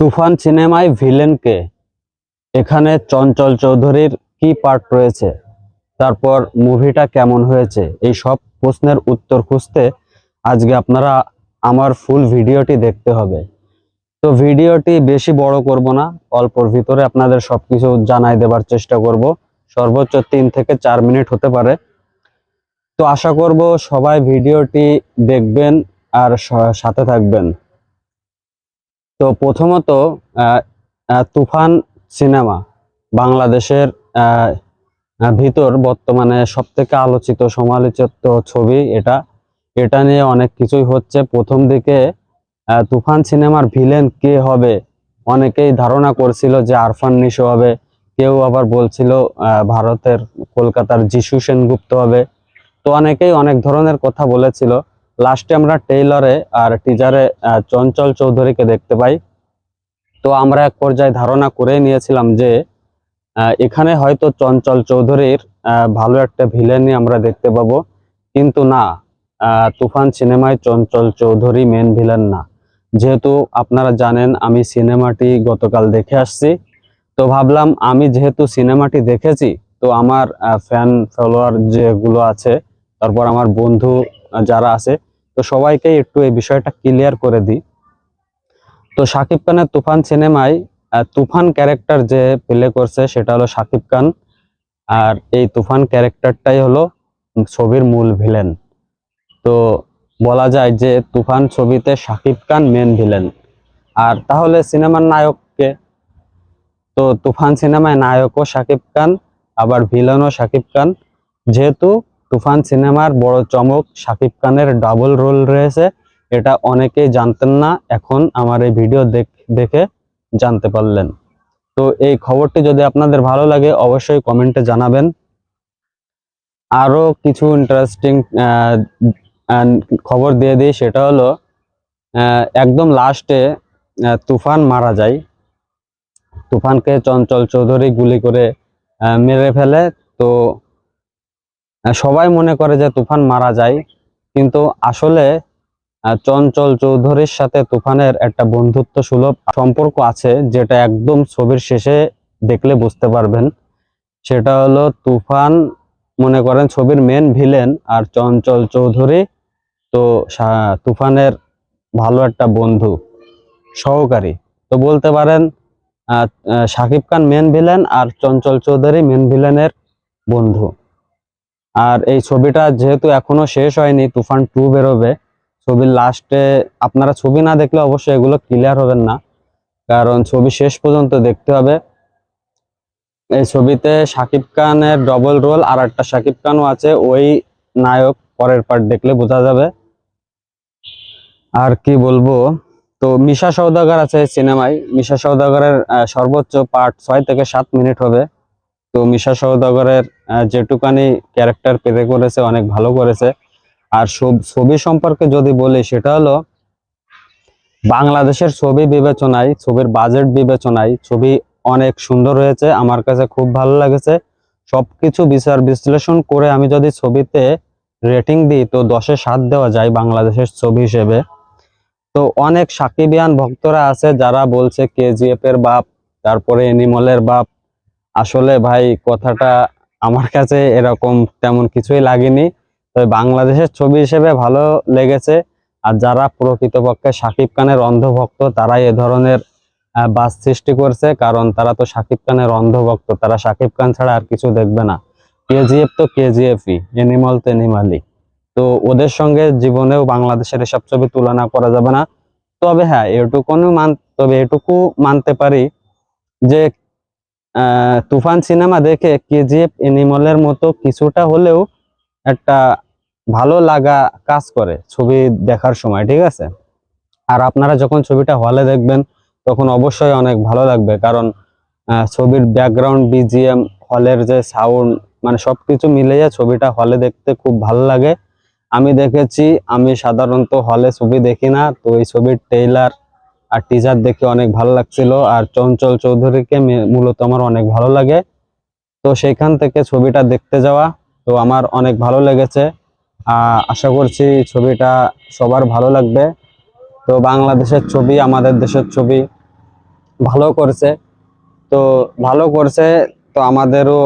তুফান সিনেমায় ভিলেন কে এখানে চঞ্চল চৌধুরীর কি পার্ট রয়েছে? তারপর মুভিটা কেমন হয়েছে? এই সব প্রশ্নের উত্তর খুঁজতে আজকে আপনারা আমার ফুল ভিডিওটি দেখতে হবে। তো ভিডিওটি বেশি বড় করব না, অল্পর ভিতরে আপনাদের সব কিছু জানাই দেবার চেষ্টা করব। সর্বোচ্চ তিন থেকে চার মিনিট হতে পারে। তো আশা করব সবাই ভিডিওটি দেখবেন আর সাথে থাকবেন। তো প্রথমত তুফান সিনেমা বাংলাদেশের ভিতর বর্তমানে সব থেকে আলোচিত, সমালোচিত ছবি এটা। এটা নিয়ে অনেক কিছুই হচ্ছে। প্রথম দিকে তুফান সিনেমার ভিলেন কে হবে? অনেকেই ধারণা করছিল যে আরফান নিশো হবে। কেউ আবার বলছিল ভারতের কলকাতার যিশু সেনগুপ্ত হবে। তো অনেকেই অনেক ধরনের কথা বলেছিল। লাস্টে আমরা টেইলরে আর টিজারে চঞ্চল চৌধুরীকে দেখতে পাই। তো আমরা এক পর্যায়ে ধারণা করে নিয়েছিলাম যে এখানে হয়তো চঞ্চল চৌধুরীর ভালো একটা ভিলেনই আমরা দেখতে পাবো। কিন্তু না তুফান সিনেমায় চঞ্চল চৌধুরী মেন ভিলেন না। যেহেতু আপনারা জানেন, আমি সিনেমাটি গতকাল দেখে আসছি। তো ভাবলাম, আমি যেহেতু সিনেমাটি দেখেছি, তো আমার ফ্যান ফলোয়ার যেগুলো আছে, তারপর আমার বন্ধু যারা আছে তো সবাইকে একটু এই বিষয়টা ক্লিয়ার করে দিই। তো শাকিব খানের তুফান সিনেমায় তুফান ক্যারেক্টার যে প্লে করছে সেটা হলো শাকিব খান। আর এই তুফান ক্যারেক্টারটাই হলো ছবির মূল ভিলেন তো বলা যায় যে তুফান ছবিতে শাকিব খান মেন ভিলেন আর তাহলে সিনেমার নায়ককে তো তুফান সিনেমায় নায়কও শাকিব খান, আবার ভিলেনও শাকিব খান। যেহেতু তুফান সিনেমার বড় চমক শাকিব খানের ডাবল রোল রয়েছে। এটা অনেকেই জানতেন না, এখন আমার এই ভিডিও দেখে জানতে পারলেন। তো এই খবরটি যদি আপনাদের ভালো লাগে, অবশ্যই কমেন্টে জানাবেন। আরও কিছু ইন্টারেস্টিং খবর দিয়ে দিই, সেটা হলো একদম লাস্টে তুফান মারা যায়। তুফানকে চঞ্চল চৌধুরী গুলি করে মেরে ফেলে। তো সবাই মনে করে যে তুফান মারা যায়, কিন্তু আসলে চঞ্চল চৌধুরীর সাথে তুফানের একটা বন্ধুত্ব সুলভ সম্পর্ক আছে, যেটা একদম ছবির শেষে দেখলে বুঝতে পারবেন। সেটা হলো তুফান, মনে করেন ছবির মেন ভিলেন আর চঞ্চল চৌধুরী, তো তুফানের ভালো একটা বন্ধু, সহকারী। তো বলতে পারেন শাকিব খান মেন ভিলেন আর চঞ্চল চৌধুরী মেন ভিলেনের বন্ধু। আর এই ছবিটা যেহেতু এখনও শেষ হয়নি তুফান টু বেরোবে ছবির লাস্টে আপনারা ছবি না দেখলে অবশ্যই এগুলো ক্লিয়ার হবেন না। কারণ ছবি শেষ পর্যন্ত দেখতে হবে। এই ছবিতে শাকিব খানের ডবল রোল আর একটা শাকিব খানও আছে ওই নায়ক পরের পার্ট দেখলে বোঝা যাবে। আর কি বলব? তো মিশা সওদাগর আছে সিনেমায়। মিশা সওদাগরের আহ, সর্বোচ্চ পার্ট ছয় থেকে সাত মিনিট হবে। তো মিশা সওদাগরের আহ, যেটুকানি ক্যারেক্টার পেতে করেছে অনেক ভালো করেছে। আর ছবি সম্পর্কে যদি বলি সেটা হলো বাংলাদেশের ছবি বিবেচনায় ছবির বাজেট বিবেচনায় ছবি অনেক সুন্দর হয়েছে আমার কাছে খুব ভালো লাগেছে। সবকিছু বিচার বিশ্লেষণ করে আমি যদি ছবিতে রেটিং দিই তো দশে সাত দেওয়া যায় বাংলাদেশের ছবি হিসেবে। তো অনেক সাকিবিয়ান ভক্তরা আছে যারা বলছে কেজিএফ এর বাপ তারপরে এনিমলের বাপ আসলে ভাই কথাটা আমার কাছে এরকম তেমন কিছুই লাগেনি। তবে বাংলাদেশের ছবি হিসেবে ভালো লেগেছে। আর যারা প্রকৃতপক্ষে শাকিব খানের অন্ধভক্ত, তারাই এ ধরনের বাস সৃষ্টি করছে। কারণ তারা তো শাকিব খানের অন্ধভক্ত, তারা শাকিব খান ছাড়া আর কিছু দেখবে না। কেজিএফ তো কেজিএফই, এনিমল তো এনিমালই। তো ওদের সঙ্গে জীবনেও বাংলাদেশের এসব ছবি তুলনা করা যাবে না। তবে হ্যাঁ এটুকুন মান, তবে এটুকু মানতে পারি যে তুফান সিনেমা দেখে কেজিএফ এনিমলের মতো কিছুটা হলেও একটা ভালো লাগা কাজ করে ছবি দেখার সময়, ঠিক আছে? আর আপনারা যখন ছবিটা হলে দেখবেন, তখন অবশ্যই অনেক ভালো লাগবে, কারণ ছবির ব্যাকগ্রাউন্ড বিজিএম হলের যে সাউন্ড মানে সব সবকিছু মিলিয়ে ছবিটা হলে দেখতে খুব ভালো লাগে। আমি দেখেছি, আমি সাধারণত হলে ছবি দেখি না, তো এই ছবির ট্রেইলার আর টিজার দেখে অনেক ভালো লাগছিল। আর চঞ্চল চৌধুরীকে মূলত আমার অনেক ভালো লাগে। তো সেইখান থেকে ছবিটা দেখতে যাওয়া, তো আমার অনেক ভালো লেগেছে। আশা করছি ছবিটা সবার ভালো লাগবে। তো বাংলাদেশের ছবি, আমাদের দেশের ছবি ভালো করছে। তো ভালো করছে, তো আমাদেরও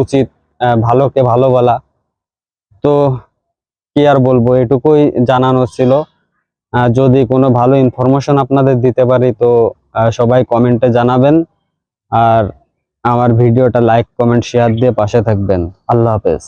উচিত ভালোকে ভালো বলা। তো কি আর বলব, এটুকুই জানানো ছিল। যদি কোনো ভালো ইনফরমেশন আপনাদের দিতে পারি, তো সবাই কমেন্টে জানাবেন। আর আমার ভিডিওটা লাইক কমেন্ট শেয়ার দিয়ে পাশে থাকবেন। আল্লাহ হাফেজ।